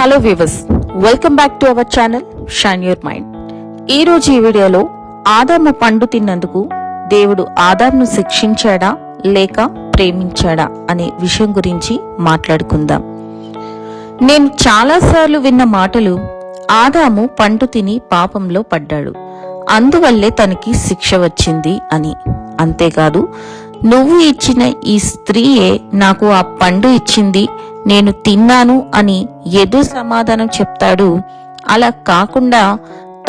Hello viewers welcome back to our channel shine your mind ఈ రోజు ఈ వీడియోలో ఆదాము పండు తిన్నందుకు దేవుడు ఆదాంను శిక్షించాడా లేక ప్రేమించాడా అనే విషయం గురించి మాట్లాడుకుందాం. నేను చాలాసార్లు విన్న మాటలు ఆదాము పండు తిని పాపంలో పడ్డాడు. అందువల్లే తనకి శిక్ష వచ్చింది అని. అంతేకాదు నువ్వు ఇచ్చిన ఈ స్త్రీయే నాకు ఆ పండు ఇచ్చింది నేను తిన్నాను అని ఎదు సమాధానం చెప్తాడు. అలా కాకుండా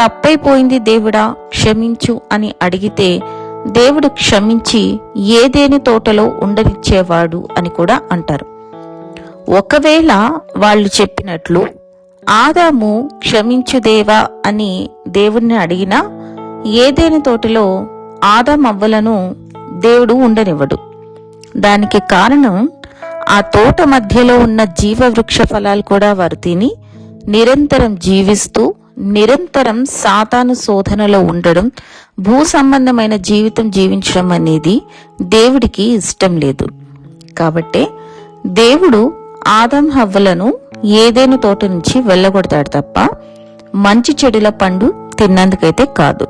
తప్పైపోయింది దేవుడా క్షమించు అని అడిగితే దేవుడు క్షమించి ఏదేని తోటలో ఉండనిచ్చేవాడు అని కూడా అంటారు. ఒకవేళ వాళ్ళు చెప్పినట్లు ఆదాము క్షమించు దేవా అని దేవుణ్ణి అడిగినా ఏదేని తోటలో ఆదాం అవ్వలను దేవుడు ఉండనివ్వడు. దానికి కారణం ఆ తోట మధ్యలో ఉన్న జీవవృక్ష ఫలాలు కూడా వారు తిని నిరంతరం జీవిస్తూ నిరంతరం సాతాను శోధనలో ఉండడం భూ సంబంధమైన జీవితం జీవించడం అనేది దేవుడికి ఇష్టం లేదు. కాబట్టే దేవుడు ఆదం హవ్వలను ఏదేను తోట నుంచి వెళ్ళగొడతాడు తప్ప మంచి చెడుల పండు తిన్నందుకైతే కాదు.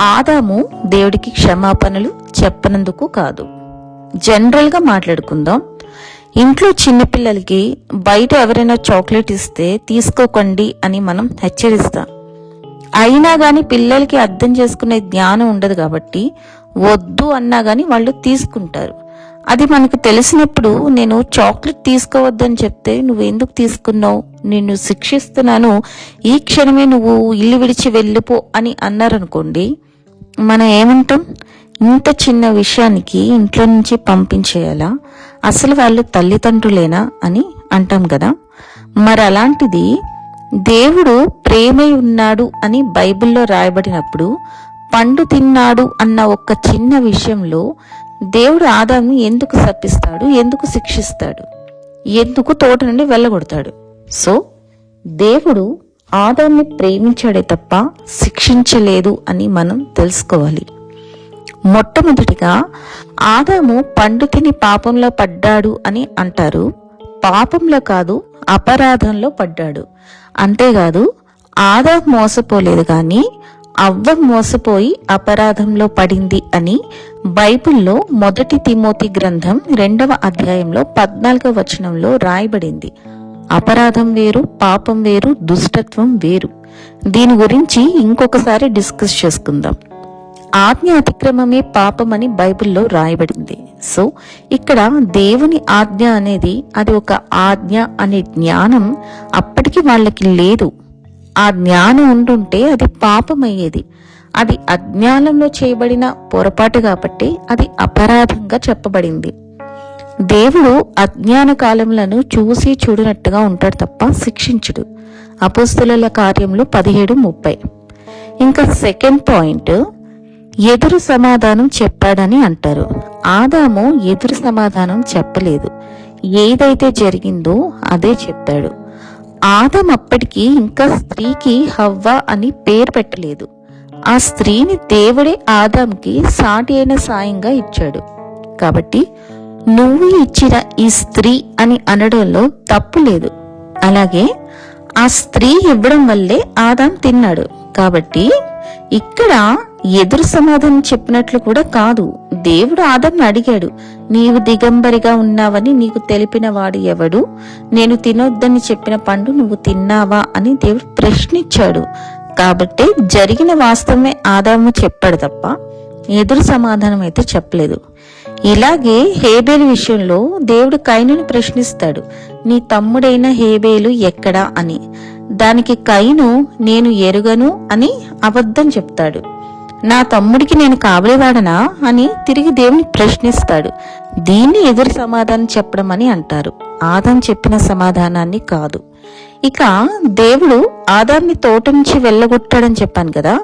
ఆదాము దేవుడికి క్షమాపణలు చెప్పనందుకు కాదు. జనరల్గా మాట్లాడుకుందాం. ఇంట్లో చిన్నపిల్లలకి బయట ఎవరైనా చాక్లెట్ ఇస్తే తీసుకోకండి అని మనం హెచ్చరిస్తాం. అయినా గాని పిల్లలకి అర్థం చేసుకునే జ్ఞానం ఉండదు కాబట్టి వద్దు అన్నా గాని వాళ్ళు తీసుకుంటారు. అది మనకు తెలిసినప్పుడు నేను చాక్లెట్ తీసుకోవద్దని చెప్తే నువ్వు ఎందుకు తీసుకున్నావు? నిన్ను శిక్షిస్తున్నాను. ఈ క్షణమే నువ్వు ఇల్లు విడిచి వెళ్ళిపో అని అన్నారనుకోండి మనం ఏమంటాం? ఇంత చిన్న విషయానికి ఇంట్లో నుంచి పంపించేయాలా? అసలు వాళ్ళు తల్లిదండ్రులేనా అని అంటాం కదా. మరి అలాంటిది దేవుడు ప్రేమై ఉన్నాడు అని బైబిల్లో రాయబడినప్పుడు పండు తిన్నాడు అన్న ఒక్క చిన్న విషయంలో దేవుడు ఆదాము ఎందుకు శపిస్తాడు ఎందుకు శిక్షిస్తాడు ఎందుకు తోట నుండి వెళ్ళగొడతాడు. సో దేవుడు ఆదాన్ని ప్రేమించాడే తప్ప శిక్షించలేదు అని మనం తెలుసుకోవాలి. మొట్టమొదటిగా ఆదాము పండు తిని పాపంలో పడ్డాడు అని అంటారు. పాపంలో కాదు అపరాధంలో పడ్డాడు. అంతేకాదు ఆదా మోసపోలేదు కానీ అవ్వ మోసపోయి అపరాధంలో పడింది అని బైబిల్లో మొదటి తిమోతి గ్రంథం రెండవ అధ్యాయంలో పద్నాలుగవ వచనంలో రాయబడింది. అపరాధం వేరు పాపం వేరు దుష్టత్వం వేరు. దీని గురించి ఇంకొకసారి డిస్కస్ చేసుకుందాం. ఆజ్ఞ అతిక్రమమే పాపమని బైబిల్లో రాయబడింది. సో ఇక్కడ దేవుని ఆజ్ఞ అనేది అది ఒక ఆజ్ఞ అనే జ్ఞానం అప్పటికి వాళ్ళకి లేదు. ఆ జ్ఞానం ఉండుంటే అది పాపమయ్యేది. అది అజ్ఞానంలో చేయబడిన పొరపాటు కాబట్టి అది అపరాధంగా చెప్పబడింది. దేవుడు అజ్ఞాన కాలములను చూసి చూడనట్టుగా ఉంటాడు తప్ప శిక్షించుడు. అపోస్తుల కార్యంలో పదిహేడు ముప్పై. ఇంకా సెకండ్ పాయింట్ ఎదురు సమాధానం చెప్పాడని అంటారు. ఆదాము ఎదురు సమాధానం చెప్పలేదు. ఏదైతే జరిగిందో అదే చెప్పాడు. ఆదం అప్పటికి ఇంకా స్త్రీకి హవ్వ అని పేరు పెట్టలేదు. ఆ స్త్రీని దేవుడే ఆదాంకి సాటి అయిన సాయంగా ఇచ్చాడు. కాబట్టి నువ్వు ఇచ్చిన ఈ స్త్రీ అని అనడంలో తప్పు లేదు. అలాగే ఆ స్త్రీ ఇవ్వడం వల్లే ఆదాం తిన్నాడు. కాబట్టి ఇక్కడ ఎదురు సమాధానం చెప్పినట్లు కూడా కాదు. దేవుడు ఆదాంని అడిగాడు. నీవు దిగంబరిగా ఉన్నావని నీకు తెలిపిన వాడు ఎవడు? నేను తినొద్దని చెప్పిన పండు నువ్వు తిన్నావా అని దేవుడు ప్రశ్నించాడు. కాబట్టి జరిగిన వాస్తవమే ఆదాము చెప్పాడు తప్ప ఎదురు సమాధానం అయితే చెప్పలేదు. ఇలాగే హేబేలు విషయంలో దేవుడు కైనుని ప్రశ్నిస్తాడు. నీ తమ్ముడైన హేబేలు ఎక్కడా అని. దానికి కైను నేను ఎరుగను అని అబద్ధం చెప్తాడు. నా తమ్ముడికి నేను కాబడేవాడనా అని తిరిగి దేవుని ప్రశ్నిస్తాడు. దీన్ని ఎదురు సమాధానం చెప్పడం అని అంటారు. ఆదాం చెప్పిన సమాధానాన్ని కాదు. ఇక దేవుడు ఆదాన్ని తోట నుంచి వెళ్ళగొట్టాడని చెప్పాను కదా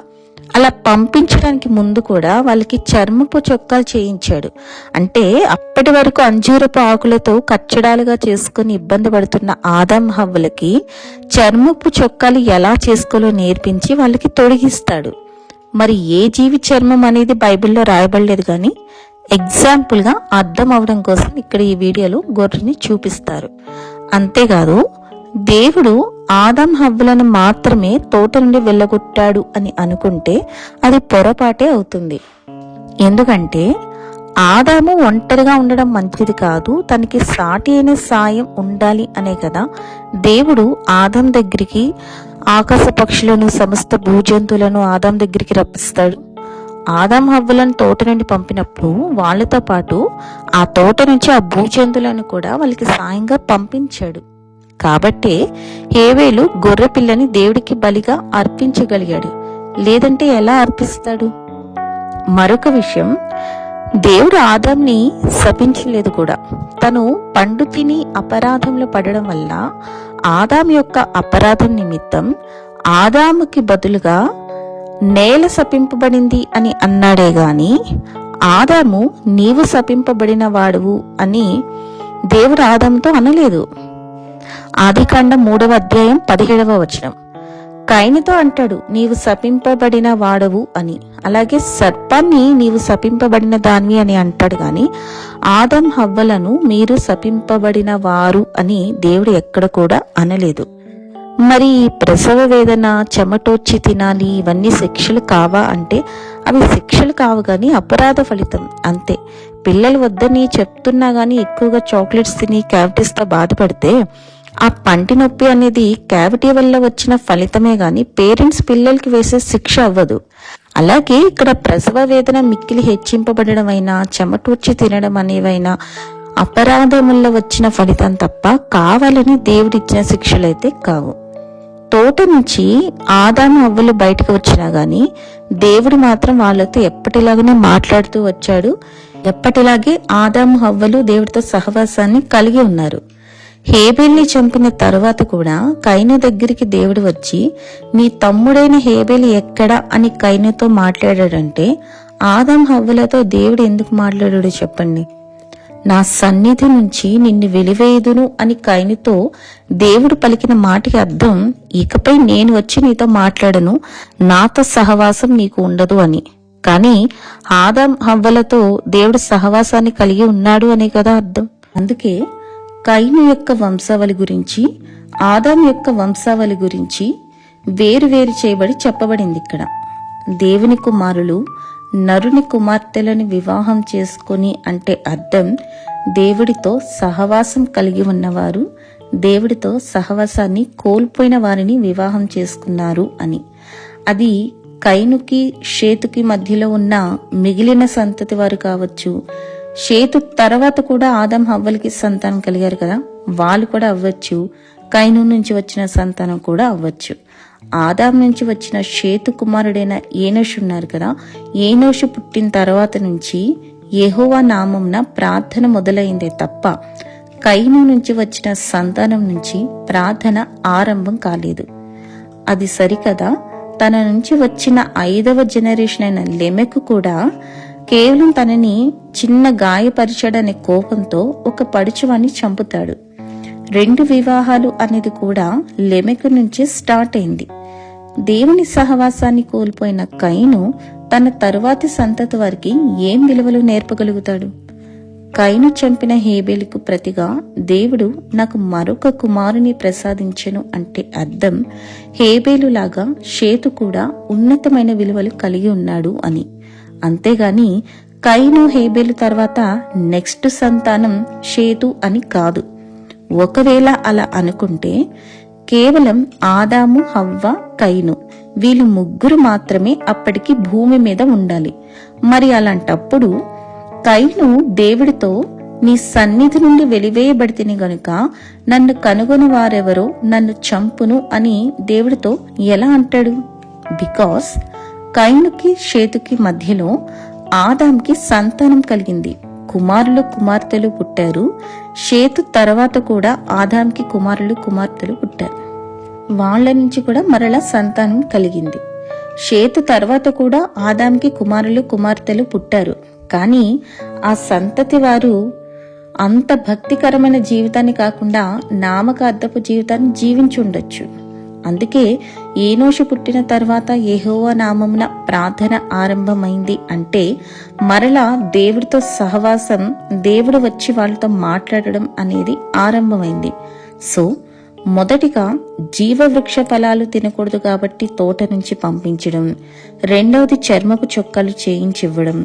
అలా పంపించడానికి ముందు కూడా వాళ్ళకి చర్మపు చొక్కాలు చేయించాడు. అంటే అప్పటి వరకు అంజూరపు ఆకులతో కచ్చడాలుగా చేసుకుని ఇబ్బంది పడుతున్న ఆదం హవ్వలకి చర్మపు చొక్కాలు ఎలా చేసుకోలో నేర్పించి వాళ్ళకి తొడిగిస్తాడు. మరి ఏ జీవి చర్మం అనేది బైబిల్లో రాయబడలేదు కానీ ఎగ్జాంపుల్గా అర్థం అవడం కోసం ఇక్కడ ఈ వీడియోలో గొర్రెని చూపిస్తారు. అంతేకాదు దేవుడు ఆదాం హవ్వులను మాత్రమే తోట నుండి వెళ్ళగొట్టాడు అని అనుకుంటే అది పొరపాటే అవుతుంది. ఎందుకంటే ఆదాము ఒంటరిగా ఉండడం మంచిది కాదు తనకి సాటి అయిన సాయం ఉండాలి అనే కదా. దేవుడు ఆదాం దగ్గరికి ఆకాశ పక్షులను సమస్త భూజంతువులను ఆదాం దగ్గరికి రప్పిస్తాడు. ఆదాం హవ్వలను తోట నుండి పంపినప్పుడు వాళ్ళతో పాటు ఆ తోట నుంచి ఆ భూజంతువులను కూడా వాళ్ళకి సాయంగా పంపించాడు. కాబట్టే హేవేలు గొర్రె పిల్లని దేవుడికి బలిగా అర్పించగలిగాడు. లేదంటే ఎలా అర్పిస్తాడు? మరొక విషయం దేవుడు ఆదాంని శపించలేదు కూడా. తను పండు తిని అపరాధంలో పడడం వల్ల ఆదాం యొక్క అపరాధం నిమిత్తం ఆదాముకి బదులుగా నేల శపింపబడింది అని అన్నాడే గాని ఆదాము నీవు శపింపబడిన వాడువు అని దేవుడు ఆదాముతో అనలేదు. ఆదికాండం మూడవ అధ్యాయం పదిహేడవ వచనం. కైనతో అంటాడు నీవు శపింపబడిన వాడవు అని. అలాగే సర్పాన్ని నీవు శపింపబడిన దానివి అని అంటాడు గాని ఆదం హవ్వలను మీరు శపింపబడిన వారు అని దేవుడు ఎక్కడ కూడా అనలేదు. మరి ప్రసవ వేదన చెమటోచ్చి తినాలి ఇవన్నీ శిక్షలు కావా? అంటే అవి శిక్షలు కావు కానీ అపరాధ ఫలితం అంతే. పిల్లలు వద్దని చెప్తున్నా కానీ ఎక్కువగా చాక్లెట్స్ తిని క్యావిటీస్తో బాధపడితే ఆ పంటి నొప్పి అనేది క్యావిటీ వల్ల వచ్చిన ఫలితమే గాని పేరెంట్స్ పిల్లలకి వేసే శిక్ష అవ్వదు. అలాగే ఇక్కడ ప్రసవ వేదన మిక్కిలి హెచ్చింపబడడం అయినా చెమటూర్చి తినడం అనేవైనా అపరాధముల్ల వచ్చిన ఫలితం తప్ప కావాలని దేవుడిచ్చిన శిక్షలైతే కావు. తోట నుంచి ఆదాము అవ్వలు బయటకు వచ్చినా గాని దేవుడు మాత్రం వాళ్ళతో ఎప్పటిలాగానే మాట్లాడుతూ వచ్చాడు. ఎప్పటిలాగే ఆదాము హవ్వలు దేవుడితో సహవాసాన్ని కలిగి ఉన్నారు. హేబేల్ని చంపిన తరువాత కూడా కైను దగ్గరికి దేవుడు వచ్చి నీ తమ్ముడైన హేబేల్ ఎక్కడా? అని కైనుతో మాట్లాడాడంటే ఆదం హవ్వలతో దేవుడు ఎందుకు మాట్లాడాడు చెప్పండి. నా సన్నిధి నుంచి నిన్ను వెలివేయుదును అని కైనుతో దేవుడు పలికిన మాటకి అర్థం ఇకపై నేను వచ్చి నీతో మాట్లాడను నాతో సహవాసం నీకు ఉండదు అని. కానీ ఆదాం హవ్వలతో దేవుడు సహవాసాన్ని కలిగి ఉన్నాడు అనే కదా అర్థం. అందుకే కైను యొక్క వంశావళి గురించి ఆదాం యొక్క వంశావళి గురించి వేరు వేరు చేయబడి చెప్పబడింది ఇక్కడ. దేవుని కుమారులు నరుని కుమార్తెలను వివాహం చేసుకొని అంటే అర్థం దేవుడితో సహవాసం కలిగి ఉన్నవారు దేవుడితో సహవాసాన్ని కోల్పోయిన వారిని వివాహం చేసుకున్నారు అని. అది కైనుకి షేతుకి మధ్యలో ఉన్న మిగిలిన సంతతి వారు కావచ్చు షేతు తర్వాత కూడా ఆదం హవ్వలకి సంతానం కలిగారు కదా వాళ్ళు కూడా అవ్వచ్చు కైను నుంచి వచ్చిన సంతానం కూడా అవ్వచ్చు. ఆదాం నుంచి వచ్చిన షేతు కుమారుడైన ఏనోషు ఉన్నారు కదా ఏనోషు పుట్టిన తర్వాత నుంచి యెహోవా నామంన ప్రార్థన మొదలైందే తప్ప కైను నుంచి వచ్చిన సంతానం నుంచి ప్రార్థన ఆరంభం కాలేదు. అది సరికదా తన నుంచి వచ్చిన ఐదవ జనరేషన్ అయిన లెమెకు కూడా కేవలం తనని చిన్న గాయపరిచాడనే కోపంతో ఒక పడుచువాన్ని చంపుతాడు. రెండు వివాహాలు అనేది కూడా లెమెకు నుంచి స్టార్ట్ అయింది. దేవుని సహవాసాన్ని కోల్పోయిన కైను తన తరువాతి సంతతి వారికి ఏం విలువలు నేర్పగలుగుతాడు? కైను చంపిన హేబేలుకు ప్రతిగా దేవుడు నాకు మరొక కుమారుని ప్రసాదించెను అంటే అర్థం హేబేలులాగా షేతు కూడా ఉన్నతమైన విలువలు కలిగి ఉన్నాడు అని. అంతేగాని కైను హేబేలు తర్వాత నెక్స్ట్ సంతానం షేతు అని కాదు. ఒకవేళ అలా అనుకుంటే కేవలం ఆదాము హవ్వ కైను వీళ్ళు ముగ్గురు మాత్రమే అప్పటికి భూమి మీద ఉండాలి. మరి అలాంటప్పుడు కైను దేవుడితో నీ సన్నిధి నుండి వెలివేయబడితిని గనుక నన్ను కనుగొని వారెవరో నన్ను చంపును అని దేవుడితో ఎలా అంటాడు? బికాస్ కైనుకి షేతుకి మధ్యలో ఆదాంకి సంతానం కలిగింది. కుమారులు కుమార్తెలు పుట్టారు. షేతు తర్వాత కూడా ఆదాంకి కుమారులు కుమార్తెలు పుట్టారు. వాళ్ళ నుంచి కూడా మరలా సంతానం కలిగింది. షేతు తర్వాత కూడా ఆదాంకి కుమారులు కుమార్తెలు పుట్టారు. కానీ ఆ సంతతి వారు అంత భక్తికరమైన జీవితాన్ని కాకుండా నామకార్థపు జీవితాన్ని జీవించుండొచ్చు అందుకే ఏనోషు పుట్టిన తర్వాత ఏహోవా నామమున ప్రార్థన ఆరంభమైంది అంటే మరలా దేవుడితో సహవాసం దేవుడు వచ్చి వాళ్ళతో మాట్లాడడం అనేది ఆరంభమైంది. సో మొదటిగా జీవవృక్ష ఫలాలు తినకూడదు కాబట్టి తోట నుంచి పంపించడం రెండవది చర్మపు చొక్కాలు చేయించివ్వడం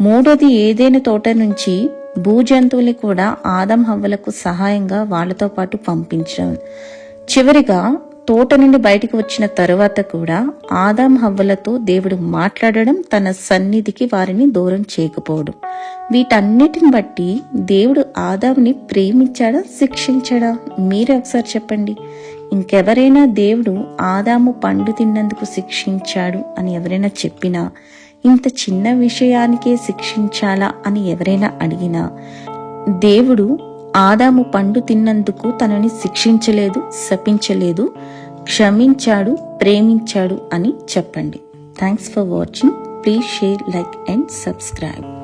మూడోది ఏదైనా తోట నుంచి భూజంతువుల్ని కూడా ఆదం హవ్వలకు సహాయంగా వాళ్ళతో పాటు పంపించడం. చివరిగా తోట నుండి బయటికి వచ్చిన తరువాత కూడా ఆదాం హవ్వలతో దేవుడు మాట్లాడడం తన సన్నిధికి వారిని దూరం చేయకపోవడం వీటన్నిటిని బట్టి దేవుడు ఆదాంని ప్రేమించాడా శిక్షించాడా? మీరే ఒకసారి చెప్పండి. ఇంకెవరైనా దేవుడు ఆదాము పండు తిన్నందుకు శిక్షించాడు అని ఎవరైనా చెప్పినా ఇంత చిన్న విషయానికే శిక్షించాలా అని ఎవరైనా అడిగినా దేవుడు ఆదాము పండు తిన్నందుకు తనని శిక్షించలేదు శపించలేదు క్షమించాడు ప్రేమించాడు అని చెప్పండి. Thanks for watching please share like and subscribe